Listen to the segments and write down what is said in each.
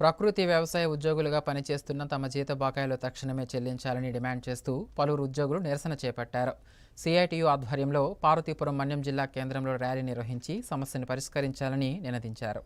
ప్రకృతి వ్యవసాయ ఉద్యోగులుగా పనిచేస్తున్న తమ జీత బకాయిలు తక్షణమే చెల్లించాలని డిమాండ్ చేస్తూ పలువురు ఉద్యోగులు నిరసన చేపట్టారు. సిఐటియు ఆధ్వర్యంలో పార్వతీపురం మన్యం జిల్లా కేంద్రంలో ర్యాలీ నిర్వహించి సమస్యను పరిష్కరించాలని నినదించారు.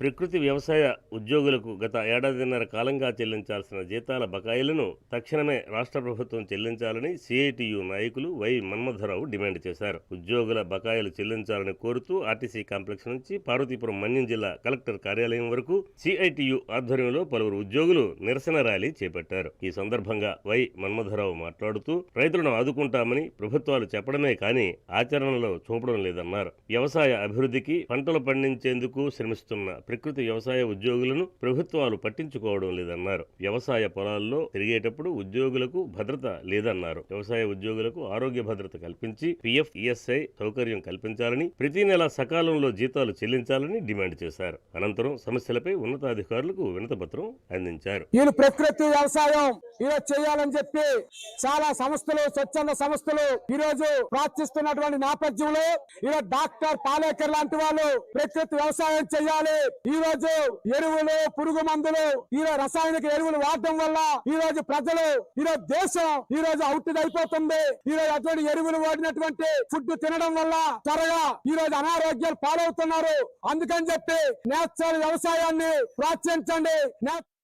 ప్రకృతి వ్యవసాయ ఉద్యోగులకు గత ఏడాదిన్నర కాలంగా చెల్లించాల్సిన జీతాల బకాయిలను తక్షణమే రాష్ట్ర ప్రభుత్వం చెల్లించాలని సిఐటియు నాయకులు వై మన్మధరావు డిమాండ్ చేశారు. ఉద్యోగుల బకాయిలు చెల్లించాలని కోరుతూ ఆర్టీసీ కాంప్లెక్స్ నుంచి పార్వతీపురం మన్యం జిల్లా కలెక్టర్ కార్యాలయం వరకు సిఐటియు ఆధ్వర్యంలో పలువురు ఉద్యోగులు నిరసన ర్యాలీ చేపట్టారు. ఈ సందర్భంగా వై మన్మధరావు మాట్లాడుతూ రైతులను ఆదుకుంటామని ప్రభుత్వాలు చెప్పడమే కానీ ఆచరణలో చూపడం లేదన్నారు. వ్యవసాయ అభివృద్ధికి పంటలు పండించేందుకు శ్రమిస్తున్న ప్రకృతి వ్యవసాయ ఉద్యోగులను ప్రభుత్వాలు పట్టించుకోవడం లేదన్నారు. వ్యవసాయ పొలాల్లో తిరిగేటప్పుడు ఉద్యోగులకు భద్రత లేదన్నారు. వ్యవసాయ ఉద్యోగులకు ఆరోగ్య భద్రత కల్పించి పిఎఫ్ ఈఎస్ఐ సౌకర్యం కల్పించాలని ప్రతి నెల సకాలంలో జీతాలు చెల్లించాలని డిమాండ్ చేశారు. అనంతరం సమస్యలపై ఉన్నతాధికారులకు వినతపత్రం అందించారు. ప్రకృతి వ్యవసాయం. ఈరోజు చేయాలని చెప్పి చాలా సంస్థలు స్వచ్ఛంద సంస్థలు ఈ రోజు ప్రార్థిస్తున్నటువంటి నేపథ్యంలో ఈరోజు డాక్టర్ పాలేకర్ లాంటి వాళ్ళు ప్రకృతి వ్యవసాయం చేయాలి. ఈ రోజు ఎరువులు పురుగు మందులు ఈ రోజు రసాయనిక ఎరువులు వాడటం వల్ల ఈ రోజు ప్రజలు ఈ రోజు దేశం ఈ రోజు అవుట్ అయిపోతుంది. ఈ రోజు అటువంటి ఎరువులు వాడినటువంటి ఫుడ్ తినడం వల్ల త్వరగా ఈ రోజు అనారోగ్యాలు పాలవుతున్నారు. అందుకని చెప్పి నేచురల్ వ్యవసాయాన్ని ప్రోత్సహించండి. నే-